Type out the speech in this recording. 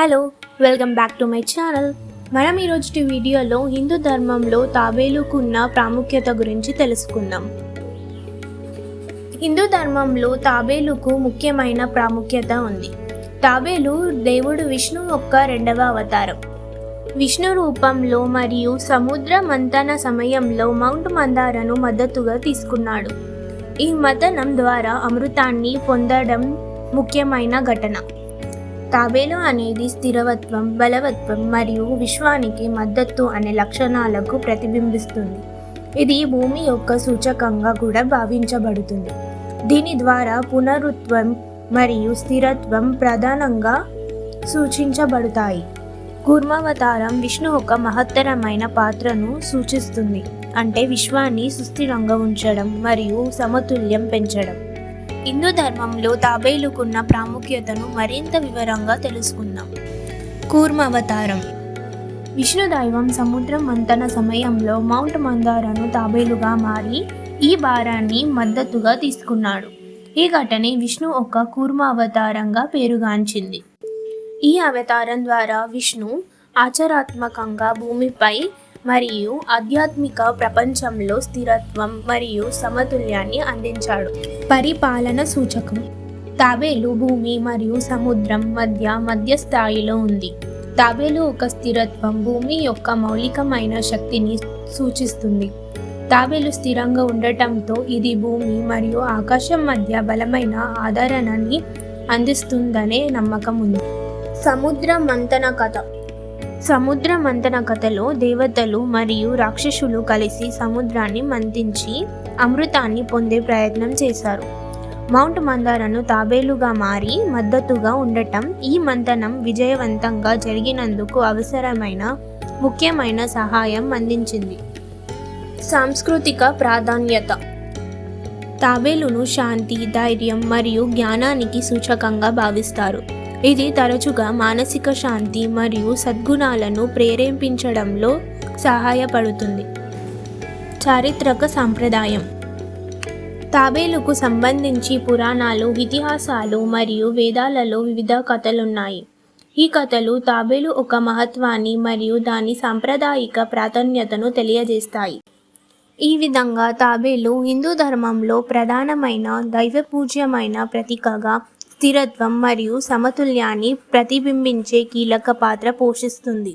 Hello welcome back to my channel మనం ఈరోజు వీడియోలో హిందూ ధర్మంలో తాబేలుకున్న ప్రాముఖ్యత గురించి తెలుసుకుందాం. హిందూ ధర్మంలో తాబేలుకు ముఖ్యమైన ప్రాముఖ్యత ఉంది. తాబేలు దేవుడు విష్ణు యొక్క రెండవ అవతారం. విష్ణు రూపంలో మరియు సముద్ర మంతన సమయంలో మౌంట్ మందారను మద్దతుగా తీసుకున్నాడు. ఈ మతనం ద్వారా అమృతాన్ని పొందడం ముఖ్యమైన ఘటన. తాబేలు అనేది స్థిరవత్వం బలవత్వం మరియు విశ్వానికి మద్దతు అనే లక్షణాలకు ప్రతిబింబిస్తుంది. ఇది భూమి యొక్క సూచకంగా కూడా భావించబడుతుంది. దీని ద్వారా పునరుత్వం మరియు స్థిరత్వం ప్రధానంగా సూచించబడతాయి. కూర్మావతారం విష్ణు ఒక మహత్తరమైన పాత్రను సూచిస్తుంది. అంటే విశ్వాన్ని సుస్థిరంగా ఉంచడం మరియు సమతుల్యం పెంచడం. హిందూ ధర్మంలో తాబేలుకున్న ప్రాముఖ్యతను మరింత వివరంగా తెలుసుకుందాం. కూర్మ అవతారం విష్ణు దైవం సముద్రం మంతన సమయంలో మౌంట్ మందారను తాబేలుగా మారి ఈ భారాన్ని మద్దతుగా తీసుకున్నాడు. ఈ ఘటన విష్ణు ఒక కూర్మ అవతారంగా పేరుగాంచింది. ఈ అవతారం ద్వారా విష్ణు ఆచరాత్మకంగా భూమిపై మరియు ఆధ్యాత్మిక ప్రపంచంలో స్థిరత్వం మరియు సమతుల్యాన్ని అందించాడు. పరిపాలన సూచకం. తాబేలు భూమి మరియు సముద్రం మధ్య మధ్య స్థాయిలో ఉంది. తాబేలు ఒక స్థిరత్వం. భూమి యొక్క మౌలికమైన శక్తిని సూచిస్తుంది. తాబేలు స్థిరంగా ఉండటంతో ఇది భూమి మరియు ఆకాశం మధ్య బలమైన ఆదరణని అందిస్తుందనే నమ్మకం ఉంది. సముద్ర మంతన కథ. సముద్ర మంతన కథలో దేవతలు మరియు రాక్షసులు కలిసి సముద్రాన్ని మంతించి అమృతాన్ని పొందే ప్రయత్నం చేశారు. మౌంట్ మందారను తాబేలుగా మారి మద్దతుగా ఉండటం ఈ మంతనం విజయవంతంగా జరిగినందుకు అవసరమైన ముఖ్యమైన సహాయం అందించింది. సాంస్కృతిక ప్రాధాన్యత. తాబేలును శాంతి ధైర్యం మరియు జ్ఞానానికి సూచకంగా భావిస్తారు. ఇది తరచుగా మానసిక శాంతి మరియు సద్గుణాలను ప్రేరేపించడంలో సహాయపడుతుంది. చారిత్రక సాంప్రదాయం. తాబేలుకు సంబంధించి పురాణాలు ఇతిహాసాలు మరియు వేదాలలో వివిధ కథలున్నాయి. ఈ కథలు తాబేలు ఒక మహత్వాన్ని మరియు దాని సాంప్రదాయిక ప్రాధాన్యతను తెలియజేస్తాయి. ఈ విధంగా తాబేలు హిందూ ధర్మంలో ప్రధానమైన దైవపూజ్యమైన ప్రతీకగా స్థిరత్వం మరియు సమతుల్యాన్ని ప్రతిబింబించే కీలక పాత్ర పోషిస్తుంది.